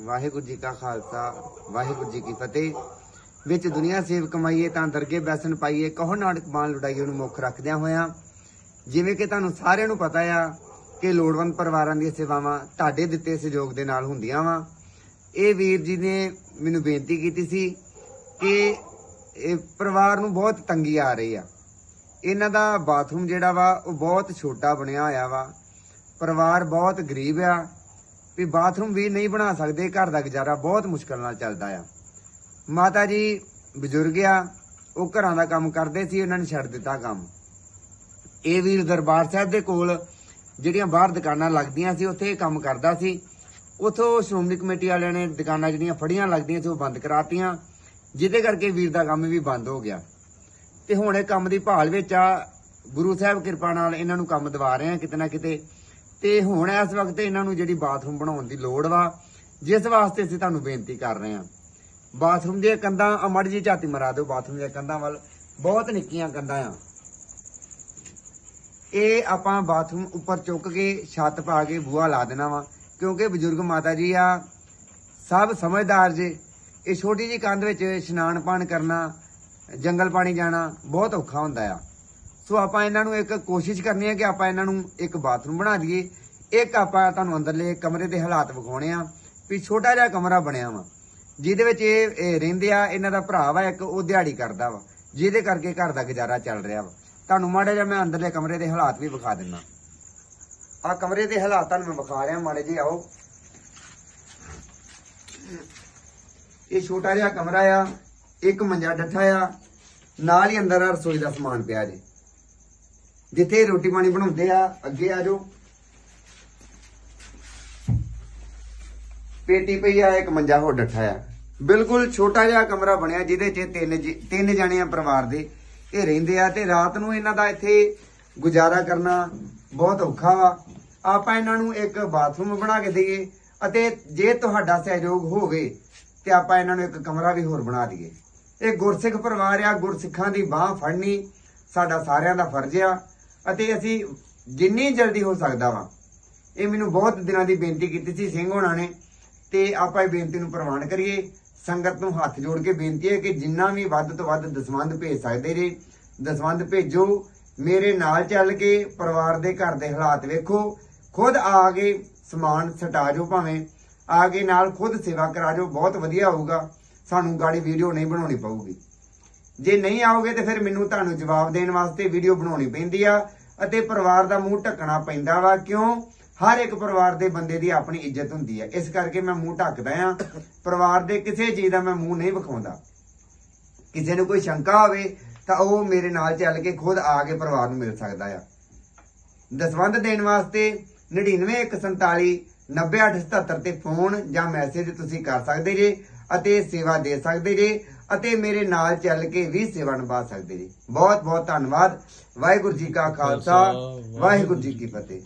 ਵਾਹਿਗੁਰੂ ਜੀ ਕਾ ਖਾਲਸਾ, ਵਾਹਿਗੁਰੂ ਜੀ ਕੀ ਫਤਿਹ। ਵਿੱਚ ਦੁਨੀਆ ਸੇਵ ਕਮਾਈਏ ਤਾਂ ਦਰਗੇ ਬੈਸਨ ਪਾਈਏ, ਕਹੋ ਨਾਨਕ ਬਾਣ ਲੁਡਾਈਏ ਨੂੰ ਮੁੱਖ ਰੱਖਦਿਆਂ ਹੋਇਆਂ। ਜਿਵੇਂ ਕਿ ਤੁਹਾਨੂੰ ਸਾਰਿਆਂ ਨੂੰ ਪਤਾ ਆ ਕਿ ਲੋੜਵੰਦ ਪਰਿਵਾਰਾਂ ਦੀਆਂ ਸੇਵਾਵਾਂ ਤੁਹਾਡੇ ਦਿੱਤੇ ਸਹਿਯੋਗ ਦੇ ਨਾਲ ਹੁੰਦੀਆਂ ਵਾ। ਇਹ ਵੀਰ ਜੀ ਨੇ ਮੈਨੂੰ ਬੇਨਤੀ ਕੀਤੀ ਸੀ ਕਿ ਇਹ ਪਰਿਵਾਰ ਨੂੰ ਬਹੁਤ ਤੰਗੀ ਆ ਰਹੀ ਆ। ਇਹਨਾਂ ਦਾ ਬਾਥਰੂਮ ਜਿਹੜਾ ਵਾ, ਉਹ ਬਹੁਤ ਛੋਟਾ ਬਣਿਆ ਹੋਇਆ ਵਾ। ਪਰਿਵਾਰ ਬਹੁਤ ਗਰੀਬ ਆ। ਵੀ ਬਾਥਰੂਮ ਵੀ ਨਹੀਂ ਬਣਾ ਸਕਦੇ, ਘਰ ਦਾ ਗੁਜ਼ਾਰਾ ਬਹੁਤ ਮੁਸ਼ਕਲ ਨਾਲ ਚੱਲਦਾ ਆ। ਮਾਤਾ ਜੀ ਬਜ਼ੁਰਗ ਆ, ਉਹ ਘਰਾਂ ਦਾ ਕੰਮ ਕਰਦੇ ਸੀ, ਉਹਨਾਂ ਨੇ ਛੱਡ ਦਿੱਤਾ ਕੰਮ। ਇਹ ਵੀਰ ਦਰਬਾਰ ਸਾਹਿਬ ਦੇ ਕੋਲ ਜਿਹੜੀਆਂ ਬਾਹਰ ਦੁਕਾਨਾਂ ਲੱਗਦੀਆਂ ਸੀ, ਉੱਥੇ ਇਹ ਕੰਮ ਕਰਦਾ ਸੀ। ਉਥੋਂ ਸ਼੍ਰੋਮਣੀ ਕਮੇਟੀ ਵਾਲਿਆਂ ਨੇ ਦੁਕਾਨਾਂ ਜਿਹੜੀਆਂ ਫੜੀਆਂ ਲੱਗਦੀਆਂ ਸੀ, ਉਹ ਬੰਦ ਕਰਾਤੀਆਂ, ਜਿਹਦੇ ਕਰਕੇ ਵੀਰ ਦਾ ਕੰਮ ਵੀ ਬੰਦ ਹੋ ਗਿਆ। ਤੇ ਹੁਣ ਇਹ ਕੰਮ ਦੀ ਭਾਲ ਵਿੱਚ ਆ, ਗੁਰੂ ਸਾਹਿਬ ਕਿਰਪਾ ਨਾਲ ਇਹਨਾਂ ਨੂੰ ਕੰਮ ਦਿਵਾ ਰਹੇ ਆ, ਕਿਤੇ ਨਾ ਕਿਤੇ ਤੇ ਹੁਣ ਇਸ ਵਕਤ ਇਹਨਾਂ ਨੂੰ ਜਿਹੜੀ ਬਾਥਰੂਮ ਬਣਾਉਣ ਦੀ ਲੋੜ ਵਾ, ਜਿਸ ਵਾਸਤੇ ਅਸੀਂ ਤੁਹਾਨੂੰ ਬੇਨਤੀ ਕਰ ਰਹੇ ਹਾਂ। ਬਾਥਰੂਮ ਦੀਆਂ ਕੰਧਾਂ ਆ ਮੜ ਜੀ ਝਾਤੀ ਮਰਾ ਦਿਓ, ਬਾਥਰੂਮ ਦੀਆਂ ਕੰਧਾਂ ਵੱਲ। ਬਹੁਤ ਨਿੱਕੀਆਂ ਕੰਧਾਂ ਆ। ਇਹ ਆਪਾਂ ਬਾਥਰੂਮ ਉੱਪਰ ਚੁੱਕ ਕੇ ਛੱਤ ਪਾ ਕੇ ਬੂਹਾ ਲਾ ਦੇਣਾ ਵਾ, ਕਿਉਂਕਿ ਬਜ਼ੁਰਗ ਮਾਤਾ ਜੀ ਆ, ਸਭ ਸਮਝਦਾਰ ਜੇ। ਇਹ ਛੋਟੀ ਜੀ ਕੰਧ ਵਿੱਚ ਇਸ਼ਨਾਨ ਪਾਣ ਕਰਨਾ ਜੰਗਲ ਪਾਣੀ ਜਾਣਾ ਬਹੁਤ ਔਖਾ ਹੁੰਦਾ ਆ। ਸੋ ਆਪਾਂ ਇਹਨਾਂ ਨੂੰ ਇੱਕ ਕੋਸ਼ਿਸ਼ ਕਰਨੀ ਹੈ ਕਿ ਆਪਾਂ ਇਹਨਾਂ ਨੂੰ ਇੱਕ ਬਾਥਰੂਮ ਬਣਾ ਦਈਏ ਇੱਕ ਆਪਾਂ ਤੁਹਾਨੂੰ ਅੰਦਰਲੇ ਕਮਰੇ ਦੇ ਹਾਲਾਤ ਵਿਖਾਉਣੇ ਆ ਵੀ ਛੋਟਾ ਜਿਹਾ ਕਮਰਾ ਬਣਿਆ ਵਾ, ਜਿਹਦੇ ਵਿੱਚ ਇਹ ਰਹਿੰਦੇ ਆ, ਇਹਨਾਂ ਦਾ ਭਰਾ ਵਾ, ਇੱਕ ਉਹ ਦਿਹਾੜੀ ਕਰਦਾ ਵਾ, ਜਿਹਦੇ ਕਰਕੇ ਘਰ ਦਾ ਗੁਜ਼ਾਰਾ ਚੱਲ ਰਿਹਾ ਵਾ। ਤੁਹਾਨੂੰ ਮਾੜਾ ਜਿਹਾ ਮੈਂ ਅੰਦਰਲੇ ਕਮਰੇ ਦੇ ਹਾਲਾਤ ਵੀ ਵਿਖਾ ਦਿੰਦਾ ਆ ਕਮਰੇ ਦੇ ਹਾਲਾਤ ਤੁਹਾਨੂੰ ਮੈਂ ਵਿਖਾ ਰਿਹਾ, ਮਾੜੇ ਜਿਹੇ ਆਓ। ਇਹ ਛੋਟਾ ਜਿਹਾ ਕਮਰਾ ਆ, ਇੱਕ ਮੰਜਾ ਡੱਠਾ ਆ, ਨਾਲ ਹੀ ਅੰਦਰ ਆ ਰਸੋਈ ਦਾ ਸਮਾਨ ਪਿਆ ਜੀ। ਜਿੱਥੇ ਰੋਟੀ ਪਾਣੀ ਬਣਾਉਂਦੇ ਆ, ਅੱਗੇ ਆ ਜਾਓ। ਪੇਟੀ ਪਈ ਆ, ਇੱਕ ਮੰਜਾ ਹੋਰ ਡੱਠਾ ਆ। ਬਿਲਕੁਲ ਛੋਟਾ ਜਿਹਾ ਕਮਰਾ ਬਣਿਆ, ਜਿਹਦੇ 'ਚ ਤਿੰਨ ਜੀ- ਤਿੰਨ ਜਾਣੇ ਆ ਪਰਿਵਾਰ ਦੇ ਇਹ ਰਹਿੰਦੇ ਆ ਤੇ ਰਾਤ ਨੂੰ ਇਹਨਾਂ ਦਾ ਇੱਥੇ ਗੁਜ਼ਾਰਾ ਕਰਨਾ ਬਹੁਤ ਔਖਾ ਵਾ। ਆਪਾਂ ਇਹਨਾਂ ਨੂੰ ਇੱਕ ਬਾਥਰੂਮ ਬਣਾ ਕੇ ਦਈਏ ਅਤੇ ਜੇ ਤੁਹਾਡਾ ਸਹਿਯੋਗ ਹੋਵੇ ਤੇ ਆਪਾਂ ਇਹਨਾਂ ਨੂੰ ਇੱਕ ਕਮਰਾ ਵੀ ਹੋਰ ਬਣਾ ਦਈਏ। ਇਹ ਗੁਰਸਿੱਖ ਪਰਿਵਾਰ ਆ, ਗੁਰਸਿੱਖਾਂ ਦੀ ਬਾਹ ਫੜਨੀ ਸਾਡਾ ਸਾਰਿਆਂ ਦਾ ਫਰਜ਼ ਆ। ਅਤੇ ਅਸੀਂ ਜਿੰਨੀ ਜਲਦੀ ਹੋ ਸਕਦਾ ਵਾ, ਇਹ ਮੈਨੂੰ ਬਹੁਤ ਦਿਨਾਂ ਦੀ ਬੇਨਤੀ ਕੀਤੀ ਸੀ ਸਿੰਘ ਹੋਣਾ ਨੇ, ਤੇ ਆਪਾਂ ਇਹ ਬੇਨਤੀ ਨੂੰ ਪ੍ਰਵਾਨ ਕਰੀਏ। ਸੰਗਤ ਨੂੰ ਹੱਥ ਜੋੜ ਕੇ ਬੇਨਤੀ ਹੈ ਕਿ ਜਿੰਨਾ ਵੀ ਵੱਧ ਤੋਂ ਵੱਧ ਦਸਵੰਧ ਭੇਜ ਸਕਦੇ ਜੇ, ਦਸਵੰਧ ਭੇਜੋ, ਮੇਰੇ ਨਾਲ ਚੱਲ ਕੇ ਪਰਿਵਾਰ ਦੇ ਘਰ ਦੇ ਹਾਲਾਤ ਵੇਖੋ, ਖੁਦ ਆ ਕੇ ਸਮਾਨ ਸਟਾ ਜਾਓ ਭਾਵੇਂ, ਆ ਕੇ ਨਾਲ ਖੁਦ ਸੇਵਾ ਕਰਾ ਜਾਓ ਬਹੁਤ ਵਧੀਆ ਹੋਊਗਾ, ਸਾਨੂੰ ਗਾੜੀ ਵੀਡੀਓ ਨਹੀਂ ਬਣਾਉਣੀ ਪਊਗੀ। ਜੇ ਨਹੀਂ ਆਓਗੇ ਤੇ ਫਿਰ ਮੈਨੂੰ ਤੁਹਾਨੂੰ ਜਵਾਬ ਦੇਣ ਵਾਸਤੇ ਵੀਡੀਓ ਬਣਾਉਣੀ ਪੈਂਦੀ ਆ ਅਤੇ ਪਰਿਵਾਰ ਦਾ ਮੂੰਹ ਢੱਕਣਾ ਪੈਂਦਾ ਵਾ, ਕਿਉਂ? ਹਰ ਇੱਕ ਪਰਿਵਾਰ ਦੇ ਬੰਦੇ ਦੀ ਆਪਣੀ ਇੱਜ਼ਤ ਹੁੰਦੀ ਹੈ ਇਸ ਕਰਕੇ ਮੈਂ ਮੂੰਹ ਢੱਕਦਾ ਆ। ਪਰਿਵਾਰ ਦੇ ਕਿਸੇ ਚੀਜ਼ ਦਾ ਮੈਂ ਮੂੰਹ ਨਹੀਂ ਵਿਖਾਉਂਦਾ। ਕਿਸੇ ਨੂੰ ਕੋਈ ਸ਼ੰਕਾ ਹੋਵੇ ਤਾਂ ਉਹ ਮੇਰੇ ਨਾਲ ਚੱਲ ਕੇ ਖੁਦ ਆ ਕੇ ਪਰਿਵਾਰ ਨੂੰ ਮਿਲ ਸਕਦਾ ਆ। ਦਸਵੰਧ ਦੇਣ ਵਾਸਤੇ 99147 90877 ਤੇ ਫੋਨ ਜਾਂ ਮੈਸੇਜ ਤੁਸੀਂ ਕਰ ਸਕਦੇ ਜੇ। ਅਤੇ ਸੇਵਾ ਦੇ ਸਕਦੇ ਜੇ ਅਤੇ ਮੇਰੇ ਨਾਲ ਚੱਲ ਕੇ ਵੀ ਸੇਵਾ ਨਿਭਾ ਸਕਦੇ ਜੀ। ਬਹੁਤ ਬਹੁਤ ਧੰਨਵਾਦ। ਵਾਹਿਗੁਰੂ ਜੀ ਕਾ ਖਾਲਸਾ ਵਾਹਿਗੁਰੂ ਜੀ ਕੀ ਫਤਿਹ।